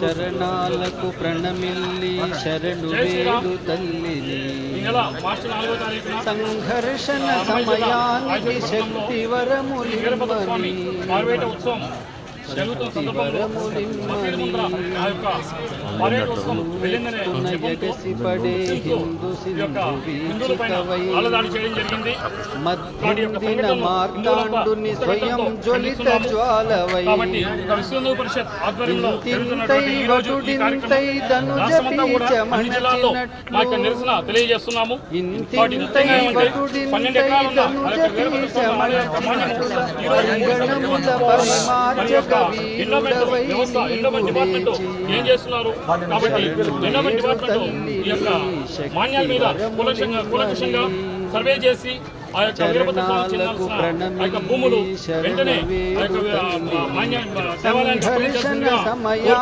చరణాలకు ప్రణమిల్లి శరణు. వేడు తల్లిని. సంఘర్షణ సమయానికి శక్తి వరములి జరుగుతున్న సందర్భంలో మసీదు ముందర ఆ యొక్క పార్వేట ఉత్సవం వెళ్ళిందనే చెప్పుకుంటూ ఈ యొక్క హిందువుల పైన ఆలదాడి చేయడం జరిగింది మధ్యందిన మార్తాండుని స్వయం కాబట్టి ఒక పరిషత్ ఆధ్వర్యంలో జరుగుతున్నటువంటి ఈ రోజు ఈ కార్యక్రమం రాష్ట్రమంతా కూడా అన్ని జిల్లాల్లో మా యొక్క నిరసన తెలియజేస్తున్నాము వాటి ముఖ్యంగా ఏమంటే పన్నెండు ఎకరాలు ఉన్న ఆ యొక్క వీరభద్ర ఈ రోజు యొక్క పరిమార్జక ఎండోమెంట్ వ్యవస్థ ఎండోమెంట్ డిపార్ట్మెంట్ ఏం చేస్తున్నారు? కాబట్టి ఎండోమెంట్ డిపార్ట్మెంట్ ఈ యొక్క మాన్యాల మీద కూలంకషంగా కూలంకషంగా సర్వే చేసి ఆ యొక్క వీరభద్ర స్వామి చెందాల్సిన ఆ యొక్క భూములు వెంటనే ఆ యొక్క మాన్య